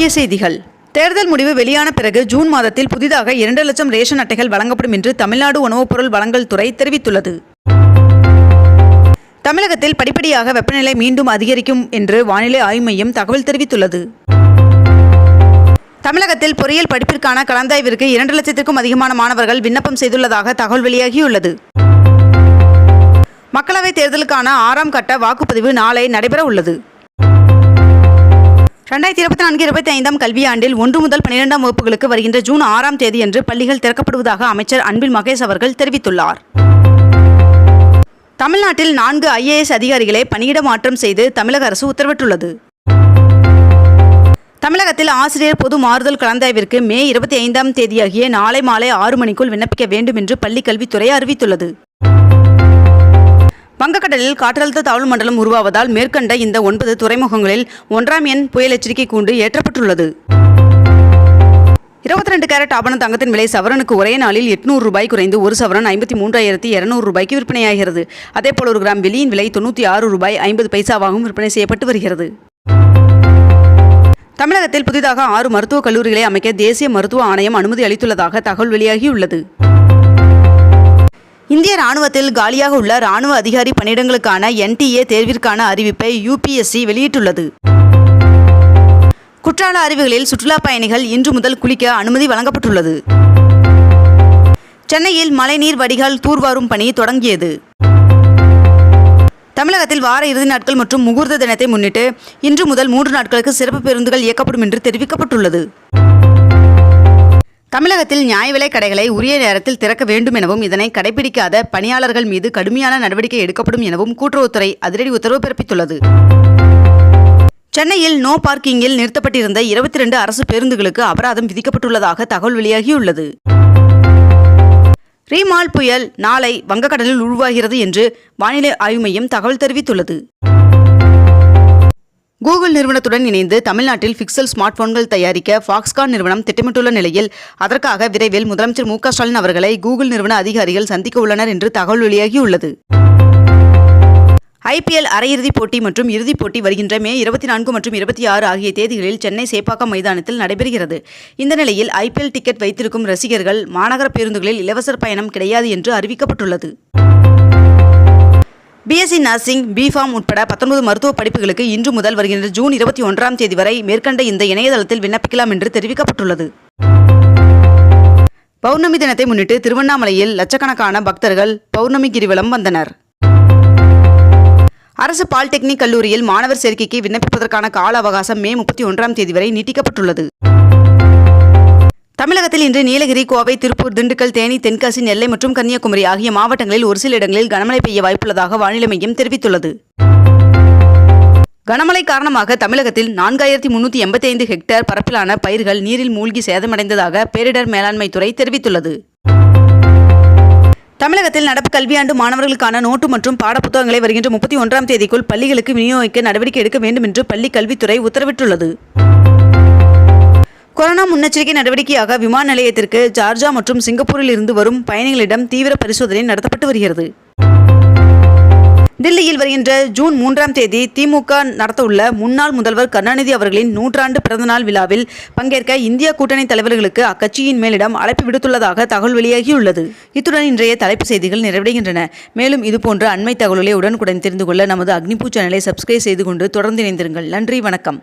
முக்கிய செய்திகள். தேர்தல் முடிவு வெளியான பிறகு ஜூன் மாதத்தில் புதிதாக இரண்டு லட்சம் ரேஷன் அட்டைகள் வழங்கப்படும் என்று தமிழ்நாடு உணவுப் பொருள் வழங்கல் துறை தெரிவித்துள்ளது. தமிழகத்தில் படிப்படியாக வெப்பநிலை மீண்டும் அதிகரிக்கும் என்று வானிலை ஆய்வு மையம் தகவல் தெரிவித்துள்ளது. தமிழகத்தில் பொறியியல் படிப்பிற்கான கலந்தாய்விற்கு இரண்டு லட்சத்திற்கும் அதிகமான மாணவர்கள் விண்ணப்பம் செய்துள்ளதாக தகவல் வெளியாகியுள்ளது. மக்களவைத் தேர்தலுக்கான ஆறாம் கட்ட வாக்குப்பதிவு நாளை நடைபெற உள்ளது ரெண்டாயிரத்தி இருபத்தி நான்கு இருபத்தி ஐந்தாம் கல்வியாண்டில் ஒன்று முதல் பன்னிரெண்டாம் வகுப்புகளுக்கு வருகின்ற ஜூன் ஆறாம் தேதியன்று பள்ளிகள் திறக்கப்படுவதாக அமைச்சர் அன்பில் மகேஷ் அவர்கள் தெரிவித்துள்ளார். தமிழ்நாட்டில் நான்கு ஐஏஎஸ் அதிகாரிகளை பணியிட மாற்றம் செய்து தமிழக அரசு உத்தரவிட்டுள்ளது. தமிழகத்தில் ஆசிரியர் பொது மாறுதல் கலந்தாய்விற்கு மே இருபத்தி ஐந்தாம் தேதியாகிய நாளை மாலை ஆறு மணிக்குள் விண்ணப்பிக்க வேண்டும் என்று பள்ளிக் கல்வித்துறை அறிவித்துள்ளது. வங்கக்கடலில் காற்றழுத்த தாழ்வு மண்டலம் உருவாவதால் மேற்கண்ட இந்த ஒன்பது துறைமுகங்களில் ஒன்றாம் எண் புயல் எச்சரிக்கை கூண்டு ஏற்றப்பட்டுள்ளது. இருபத்தி ரெண்டு கேரட் ஆபண தங்கத்தின் விலை சவரனுக்கு ஒரே நாளில் எட்நூறு ரூபாய் குறைந்து ஒரு சவரன் ஐம்பத்தி மூன்றாயிரத்தி இரநூறு ரூபாய்க்கு விற்பனையாகிறது. அதேபோல் ஒரு கிராம் வெளியின் விலை தொண்ணூற்றி ஆறு ரூபாய் ஐம்பது பைசாவாகவும் விற்பனை செய்யப்பட்டு வருகிறது. தமிழகத்தில் புதிதாக ஆறு மருத்துவக் கல்லூரிகளை அமைக்க தேசிய மருத்துவ ஆணையம் அனுமதி அளித்துள்ளதாக தகவல் வெளியாகியுள்ளது. இந்திய ராணுவத்தில் காலியாக உள்ள ராணுவ அதிகாரி பணியிடங்களுக்கான என்டிஏ தேர்விற்கான அறிவிப்பை யூபிஎஸ்சி வெளியிட்டுள்ளது. குற்றால அருவிகளில் சுற்றுலா பயணிகள் இன்று முதல் குளிக்க அனுமதி வழங்கப்பட்டுள்ளது. சென்னையில் மழைநீர் வடிகால் தூர்வாரும் பணி தொடங்கியது. தமிழகத்தில் வார இறுதி நாட்கள் மற்றும் முகூர்த்த தினத்தை முன்னிட்டு இன்று முதல் மூன்று நாட்களுக்கு சிறப்பு பேருந்துகள் இயக்கப்படும் என்று தெரிவிக்கப்பட்டுள்ளது. தமிழகத்தில் நியாய விலைக் கடைகளை உரிய நேரத்தில் திறக்க வேண்டும் எனவும் இதனை கடைபிடிக்காத பணியாளர்கள் மீது கடுமையான நடவடிக்கை எடுக்கப்படும் எனவும் கூட்டுறவுத்துறை அதிரடி உத்தரவு பிறப்பித்துள்ளது. சென்னையில் நோ பார்க்கிங்கில் நிறுத்தப்பட்டிருந்த இருபத்தி ரெண்டு அரசு பேருந்துகளுக்கு அபராதம் விதிக்கப்பட்டுள்ளதாக தகவல் வெளியாகியுள்ளது. ரீமால் புயல் நாளை வங்கக்கடலில் உருவாகிறது என்று வானிலை ஆய்வு மையம் தகவல் தெரிவித்துள்ளது. கூகுள் நிறுவனத்துடன் இணைந்து தமிழ்நாட்டில் பிக்சல் ஸ்மார்ட் போன்கள் தயாரிக்க ஃபாக்ஸ்கான் நிறுவனம் திட்டமிட்டுள்ள நிலையில் அதற்காக விரைவில் முதலமைச்சர் மு ஸ்டாலின் அவர்களை கூகுள் நிறுவன அதிகாரிகள் சந்திக்க உள்ளனர் என்று தகவல் வெளியாகியுள்ளது. ஐபிஎல் அரையிறுதிப் போட்டி மற்றும் இறுதிப் போட்டி வருகின்ற மே இருபத்தி நான்கு மற்றும் இருபத்தி ஆறு ஆகிய தேதிகளில் சென்னை சேப்பாக்கம் மைதானத்தில் நடைபெறுகிறது. இந்த நிலையில் ஐபிஎல் டிக்கெட் வைத்திருக்கும் ரசிகர்கள் மாநகர பேருந்துகளில் இலவச பயணம் கிடையாது என்று அறிவிக்கப்பட்டுள்ளது. பிஎஸ்சி நர்சிங் பிஃபார்ம் உட்பட பத்தொன்பது மருத்துவ படிப்புகளுக்கு இன்று முதல் வருகின்ற ஜூன் இருபத்தி ஒன்றாம் தேதி வரை மேற்கண்ட இந்த இணையதளத்தில் விண்ணப்பிக்கலாம் என்று தெரிவிக்கப்பட்டுள்ளது. பௌர்ணமி தினத்தை முன்னிட்டு திருவண்ணாமலையில் லட்சக்கணக்கான பக்தர்கள் பௌர்ணமி கிரிவலம் வந்தனர். அரசு பாலிடெக்னிக் கல்லூரியில் மாணவர் சேர்க்கைக்கு விண்ணப்பிப்பதற்கான கால அவகாசம் மே முப்பத்தி ஒன்றாம் தேதி வரை நீட்டிக்கப்பட்டுள்ளது. தமிழகத்தில் இன்று நீலகிரி கோவை திருப்பூர் திண்டுக்கல் தேனி தென்காசி நெல்லை மற்றும் கன்னியாகுமரி ஆகிய மாவட்டங்களில் ஒரு சில இடங்களில் கனமழை பெய்ய வாய்ப்புள்ளதாக வானிலை மையம் தெரிவித்துள்ளது. கனமழை காரணமாக தமிழகத்தில் நான்காயிரத்தி முன்னூற்றி எண்பத்தி ஐந்து ஹெக்டேர் பரப்பிலான பயிர்கள் நீரில் மூழ்கி சேதமடைந்ததாக பேரிடர் மேலாண்மை துறை தெரிவித்துள்ளது. தமிழகத்தில் நடப்பு கல்வியாண்டு மாணவர்களுக்கான நோட்டு மற்றும் பாடப்புத்தகங்களை வருகின்ற முப்பத்தி ஒன்றாம் தேதிக்குள் பள்ளிகளுக்கு விநியோகிக்க நடவடிக்கை எடுக்க வேண்டும் என்று பள்ளி கல்வித்துறை உத்தரவிட்டுள்ளது. கொரோனா முன்னெச்சரிக்கை நடவடிக்கையாக விமான நிலையத்திற்கு ஜார்ஜா மற்றும் சிங்கப்பூரில் இருந்து வரும் பயணிகளிடம் தீவிர பரிசோதனை நடத்தப்பட்டு வருகிறது. டில்லியில் வருகின்ற ஜூன் மூன்றாம் தேதி திமுக நடத்தவுள்ள முன்னாள் முதல்வர் கருணாநிதி அவர்களின் நூற்றாண்டு பிறந்தநாள் விழாவில் பங்கேற்க இந்திய கூட்டணி தலைவர்களுக்கு அக்கட்சியின் மேலிடம் அழைப்பு விடுத்துள்ளதாக தகவல் வெளியாகியுள்ளது. இத்துடன் இன்றைய தலைப்பு செய்திகள் நிறைவடைகின்றன. மேலும் இதுபோன்ற அண்மை தகவல்களை உடனுக்குடன் தெரிந்து கொள்ள நமது அக்னிபூ சேனலை சப்ஸ்கிரைப் செய்து கொண்டு தொடர்ந்து இணைந்திருங்கள். நன்றி வணக்கம்.